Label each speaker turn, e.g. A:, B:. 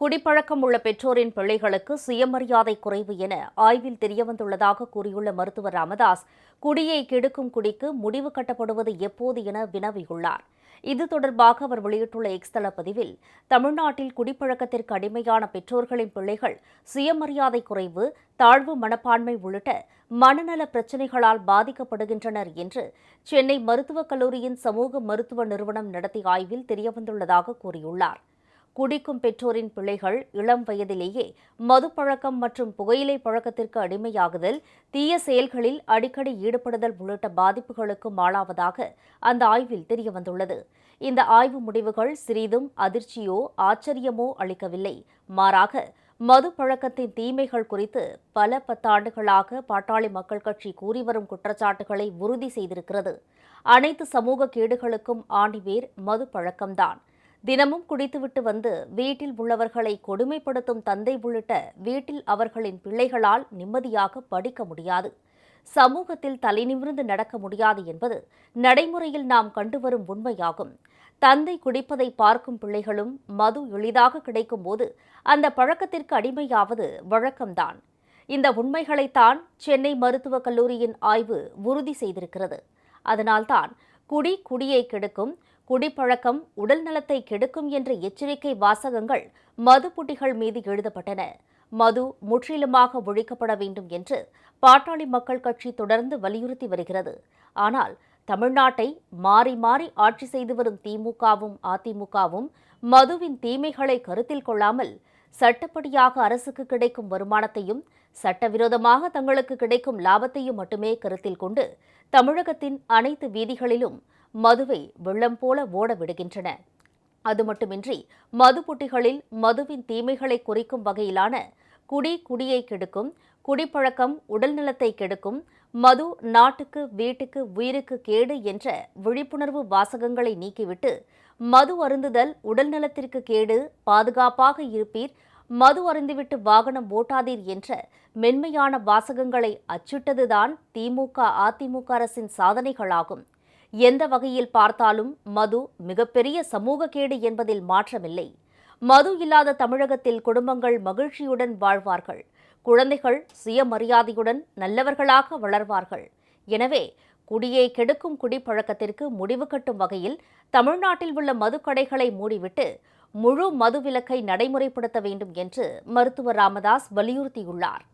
A: குடிப்பழக்கம் உள்ள பெற்றோரின் பிள்ளைகளுக்கு சுயமரியாதை குறைவு என ஆய்வில் தெரியவந்துள்ளதாக கூறியுள்ள மருத்துவர் ராமதாஸ் குடியை கெடுக்கும் குடிக்கு முடிவு கட்டப்படுவது எப்போது என வினவியுள்ளார். இது தொடர்பாக அவர் வெளியிட்டுள்ள எக்ஸ் பதிவில் தமிழ்நாட்டில் குடிப்பழக்கத்திற்கு அடிமையான பெற்றோர்களின் பிள்ளைகள் சுயமரியாதை குறைவு தாழ்வு மனப்பான்மை உள்ளிட்ட மனநல பிரச்சினைகளால் பாதிக்கப்படுகின்றனர் என்று சென்னை மருத்துவக் கல்லூரியின் சமூக மருத்துவ நிறுவனம் நடத்திய ஆய்வில் தெரியவந்துள்ளதாக கூறியுள்ளார். குடிக்கும் பெற்றோரின் பிள்ளைகள் இளம் வயதிலேயே மது பழக்கம் மற்றும் புகையிலை பழக்கத்திற்கு அடிமையாகுதல் தீய செயல்களில் அடிக்கடி ஈடுபடுதல் உள்ளிட்ட பாதிப்புகளுக்கும் ஆளாவதாக அந்த ஆய்வில் தெரியவந்துள்ளது. இந்த ஆய்வு முடிவுகள் சிறிதும் அதிர்ச்சியோ ஆச்சரியமோ அளிக்கவில்லை. மாறாக மது பழக்கத்தின் தீமைகள் குறித்து பல பத்தாண்டுகளாக பாட்டாளி மக்கள் கட்சி கூறி வரும் குற்றச்சாட்டுகளை உறுதி செய்திருக்கிறது. அனைத்து சமூக கேடுகளுக்கும் ஆணிவேர் மது பழக்கம்தான் தினமும் குடித்துவிட்டு வந்து வீட்டில் உள்ளவர்களை கொடுமைப்படுத்தும் தந்தை உள்ளிட்ட வீட்டில் அவர்களின் பிள்ளைகளால் நிம்மதியாக படிக்க முடியாது. சமூகத்தில் தலைநிமிர்ந்து நடக்க முடியாது என்பது நடைமுறையில் நாம் கண்டுவரும் உண்மையாகும். தந்தை குடிப்பதை பார்க்கும் பிள்ளைகளும் மது எளிதாக கிடைக்கும் போது அந்த பழக்கத்திற்கு அடிமையாவது வழக்கம்தான். இந்த உண்மைகளைத்தான் சென்னை மருத்துவக் கல்லூரியின் ஆய்வு உறுதி செய்திருக்கிறது. அதனால்தான் குடி குடியை கெடுக்கும் குடிப்பழக்கம் உடல் நலத்தை கெடுக்கும் என்ற எச்சரிக்கை வாசகங்கள் மதுப்புட்டிகள் மீது எழுதப்பட்டன. மது முற்றிலுமாக ஒழிக்கப்பட வேண்டும் என்று பாட்டாளி மக்கள் கட்சி தொடர்ந்து வலியுறுத்தி வருகிறது. ஆனால் தமிழ்நாட்டை மாறி மாறி ஆட்சி செய்து வரும் திமுகவும் அதிமுகவும் மதுவின் தீமைகளை கருத்தில் கொள்ளாமல் சட்டப்படியாக அரசுக்கு கிடைக்கும் வருமானத்தையும் சட்டவிரோதமாக தங்களுக்கு கிடைக்கும் லாபத்தையும் மட்டுமே கருத்தில் கொண்டு தமிழகத்தின் அனைத்து வீதிகளிலும் மதுவை வெள்ளம் போல ஓட விடுகின்றன அது மட்டுமின்றி மதுப்புட்டிகளில் மதுவின் தீமைகளை குறிக்கும் வகையிலான குடி குடியை கெடுக்கும் குடிப்பழக்கம் உடல் நலத்தை கெடுக்கும் மது நாட்டுக்கு வீட்டுக்கு உயிருக்கு கேடு என்ற விழிப்புணர்வு வாசகங்களை நீக்கிவிட்டு மது அருந்துதல் உடல் நலத்திற்கு கேடு பாதுகாப்பாக இருப்பீர் மது அருந்துவிட்டு வாகனம் ஓட்டாதீர் என்ற மென்மையான வாசகங்களை அச்சிட்டதுதான் திமுக அதிமுக அரசின் சாதனைகளாகும். எந்த வகையில் பார்த்தாலும் மது மிகப்பெரிய சமூக கேடு என்பதில் மாற்றமில்லை. மது இல்லாத தமிழகத்தில் குடும்பங்கள் மகிழ்ச்சியுடன் வாழ்வார்கள். குழந்தைகள் சுயமரியாதையுடன் நல்லவர்களாக வளர்வார்கள். எனவே குடியை கெடுக்கும் குடிப்பழக்கத்திற்கு முடிவு கட்டும் வகையில் தமிழ்நாட்டில் உள்ள மதுக்கடைகளை மூடிவிட்டு முழு மதுவிலக்கை நடைமுறைப்படுத்த வேண்டும் என்று மருத்துவர் ராமதாஸ் வலியுறுத்தியுள்ளார்.